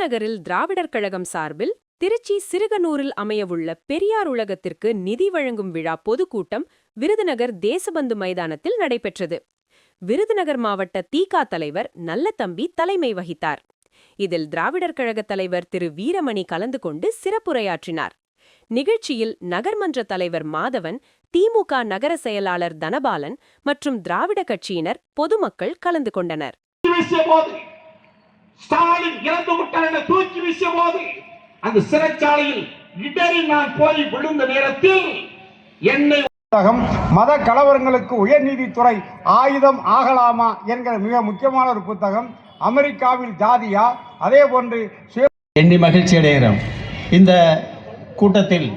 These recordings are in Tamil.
விருதுநகரில் திராவிடர் கழகம் சார்பில் திருச்சி சிறுகனூரில் அமையவுள்ள பெரியார் உலகத்திற்கு நிதி வழங்கும் விழா பொதுக்கூட்டம் விருதுநகர் தேசபந்து மைதானத்தில் நடைபெற்றது. விருதுநகர் மாவட்ட தீகா தலைவர் நல்லதம்பி தலைமை வகித்தார். இதில் திராவிடர் கழக தலைவர் திரு வீரமணி கலந்து கொண்டு சிறப்புரையாற்றினார். நிகழ்ச்சியில் நகர்மன்ற தலைவர் மாதவன் திமுக நகர செயலாளர் தனபாலன் மற்றும் திராவிட கட்சியினர் பொதுமக்கள் கலந்து கொண்டனர். ஸ்டாலின் இறந்து விட்டார் என தூக்கி வீசிய போது அந்த சிறைச்சாலையில் இடறி நான் போய் விழுந்த நேரத்தில் என்னை புத்தகம் மத கலவரங்களுக்கு உயர்நீதித்துறை ஆயுதம் ஆகலாமா என்கிற மிக முக்கியமான ஒரு புத்தகம். அமெரிக்காவில் ஜாதியா அதே போன்று எண்ணி மகிழ்ச்சி அடைகிறோம். இந்த கூட்டத்தில்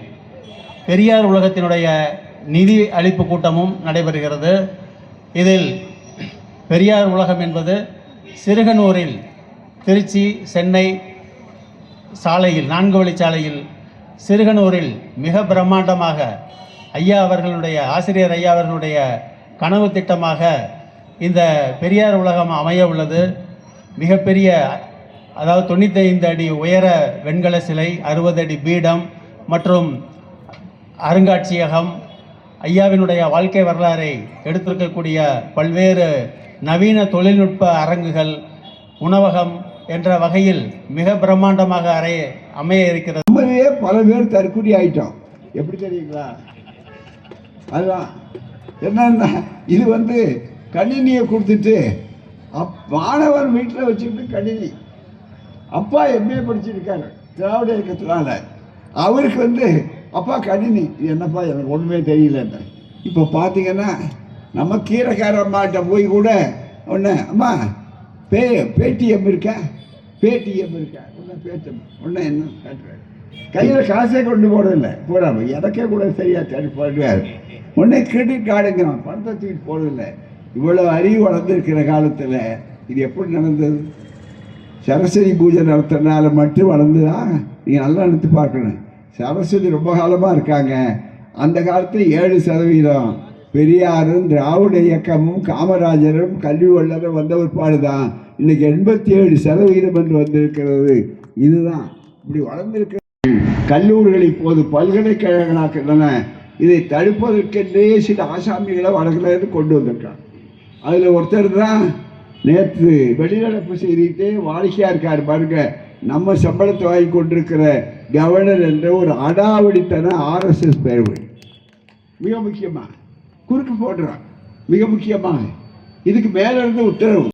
பெரியார் உலகத்தினுடைய நிதி அளிப்பு கூட்டமும் நடைபெறுகிறது. இதில் பெரியார் உலகம் என்பது சிறுகனூரில் திருச்சி சென்னை சாலையில் நான்கு வழிச்சாலையில் சிறுகனூரில் மிக பிரம்மாண்டமாக ஐயா அவர்களுடைய ஆசிரியர் ஐயா அவர்களுடைய கனவு திட்டமாக இந்த பெரியார் உலகம் அமைய உள்ளது. மிகப்பெரிய அதாவது தொண்ணூத்தைந்து அடி உயர வெண்கல சிலை அறுபது அடி பீடம் மற்றும் அருங்காட்சியகம் ஐயாவினுடைய வாழ்க்கை வரலாறை எடுத்திருக்கக்கூடிய பல்வேறு நவீன தொழில்நுட்ப அரங்குகள் உணவகம் என்ற வகையில் மிக பிரம்மாண்டமாக அறைய அமைய இருக்கிறது. நம்மளே பல பேர் தற்கொலை ஆயிட்டோம். எப்படி தெரியுங்களா? அதுதான். என்னன்னா இது வந்து கணினியை கொடுத்துட்டு அப் மாணவர் வீட்டில் வச்சுக்கிட்டு கணினி. அப்பா எம்ஏ படிச்சிருக்காரு. திராவிட இயக்கத்தினால. அவருக்கு வந்து அப்பா கணினி. என்னப்பா எனக்கு ஒன்றுமே தெரியலன்னு. இப்போ பார்த்தீங்கன்னா நம்ம கீரைக்கார அம்மாட்ட போய் கூட ஒன்று அம்மா பே பேடிஎம் இருக்கா? பேடிஎம் இருக்கா? ஒன்றும் பேடிஎம். ஒன்றும் என்ன? கேட்டுறாரு கையில் காசே கொண்டு போடல போடாம எனக்கே கூட சரியாக தேடி போடுவார் உடனே கிரெடிட் கார்டுங்கிறான் பணத்தை தூக்கிட்டு போடல இவ்வளோ அறிவு வளர்ந்துருக்கிற காலத்தில் இது எப்படி நடந்தது? சரஸ்வதி பூஜை நடத்துறதுனால மட்டும் வளர்ந்துதா? நீங்கள் நல்லா நினைத்து பார்க்கணும். சரஸ்வதி ரொம்ப காலமாக இருக்காங்க. அந்த காலத்தில் ஏழு சதவீதம். பெரியாரும் திராவிட இயக்கமும் காமராஜரும் கல்வி வல்லரும் வந்த ஒரு தான் இன்னைக்கு எண்பத்தி ஏழு சதவீதம் என்று வந்திருக்கிறது. இதுதான். இப்படி வளர்ந்திருக்க கல்லூரிகள் இப்போது பல்கலைக்கழகங்களாக்கின்றன. இதை தடுப்பதற்கென்றே சில ஆசாமிகளை வடக்கிலிருந்து கொண்டு வந்திருக்காங்க. அதில் ஒருத்தர் தான் நேற்று வெளிநடப்பு செய்திட்டே வாடிக்கையாக இருக்கார் பாருங்க. நம்ம சம்பளத்தை வாங்கி கொண்டிருக்கிற கவர்னர் என்ற ஒரு அடாவடித்தன ஆர்எஸ்எஸ் பேர்வழி மிக முக்கியமாக குறுக்கு போடுறான் மிக முக்கியமாக. இதுக்கு மேலே இருந்து உத்தரவு.